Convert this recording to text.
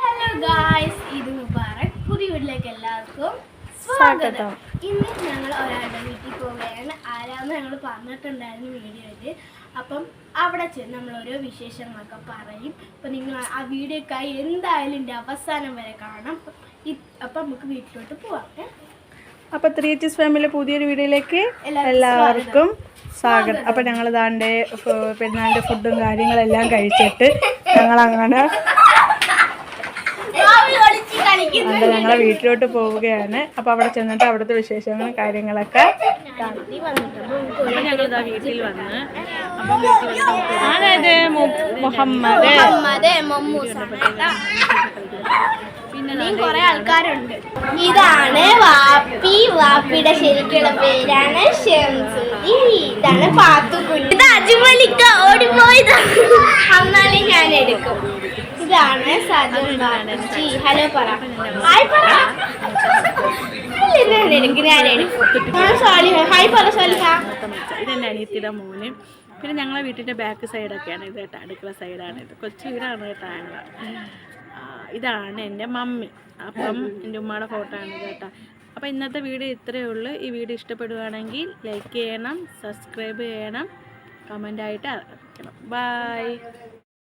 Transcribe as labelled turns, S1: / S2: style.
S1: Hello guys ഇത് മുബാറക്. പുതിയ വീട്ടിലേക്ക് എല്ലാവർക്കും
S2: സ്വാഗതം.
S1: ഇന്ന് ഞങ്ങൾ ഒരാളുടെ വീട്ടിൽ പോവുകയാണ്. ആരാന്ന് ഞങ്ങൾ പറഞ്ഞിട്ടുണ്ടായിരുന്നു വീഡിയോയിൽ അപ്പം അവിടെ ചെന്ന് നമ്മൾ ഓരോ വിശേഷങ്ങളൊക്കെ പറയും. അപ്പം നിങ്ങൾ ആ വീഡിയോക്കായി എന്തായാലും എന്റെ അവസാനം വരെ കാണാം അപ്പം നമുക്ക് വീട്ടിലോട്ട് പോവാം. അപ്പോൾ
S2: അപ്പൊ ത്രീ എച്ച് ഫാമിലി പുതിയൊരു വീഡിയോയിലേക്ക്
S1: എല്ലാവർക്കും
S2: സ്വാഗതം അപ്പൊ ഞങ്ങൾ ഇതാണ്ട് പെരുന്നാളിന്റെ ഫുഡും കാര്യങ്ങളെല്ലാം കഴിച്ചിട്ട് ഞങ്ങൾ അങ്ങനെ അണ്ട് ഞങ്ങളെ വീട്ടിലോട്ട് പോവുകയാണ്. അപ്പൊ അവിടെ ചെന്നിട്ട് അവിടുത്തെ വിശേഷങ്ങളും കാര്യങ്ങളൊക്കെ ഞങ്ങളിതാ വീട്ടിൽ വന്ന് അതായത് മുഹമ്മദ്.
S1: മുഹമ്മദ് മമ്മൂസ. പിന്നെ കുറെ ആൾക്കാരുണ്ട്. ഇതാണ് വാപ്പി വാപ്പിയുടെ ശരിക്കുള്ള പേരാണ് ഷംസുദി ഇതാണ് പാത്തുക്കുഞ്ഞ് ഇത് അജുമലിക്ക ഓടിപ്പോയത്. എന്നാലും ഞാൻ എടുക്കും. ഇതാണ് സജൻ ബാനർജി. ഹലോ പറ. ഹായ് പറ. ഞാൻ എടുക്കും. ഞാൻ എടുക്കും. ആ, സാലിഹ ഹായ് പറ സാലിഹ
S2: ഇതെന്റെ അനിയത്തിയുടെ മോന്. പിന്നെ ഞങ്ങളെ വീട്ടിന്റെ ബാക്ക് സൈഡൊക്കെയാണ് ഇത് കേട്ടോ. അടുക്കള സൈഡാണ് ഇത്. കൊച്ചു വീടാണ് കേട്ടോ ഇതാണ് എന്റെ മമ്മി. അപ്പം എന്റെ ഉമ്മയുടെ ഫോട്ടോ ആണ് കേട്ടോ. അപ്പോൾ ഇന്നത്തെ വീഡിയോ ഇത്രയേ ഉള്ളൂ. ഈ വീഡിയോ ഇഷ്ടപ്പെടുകയാണെങ്കിൽ ലൈക്ക് ചെയ്യണം സബ്സ്ക്രൈബ് ചെയ്യണം കമന്റായിട്ട് അറിയിക്കണം. ബൈ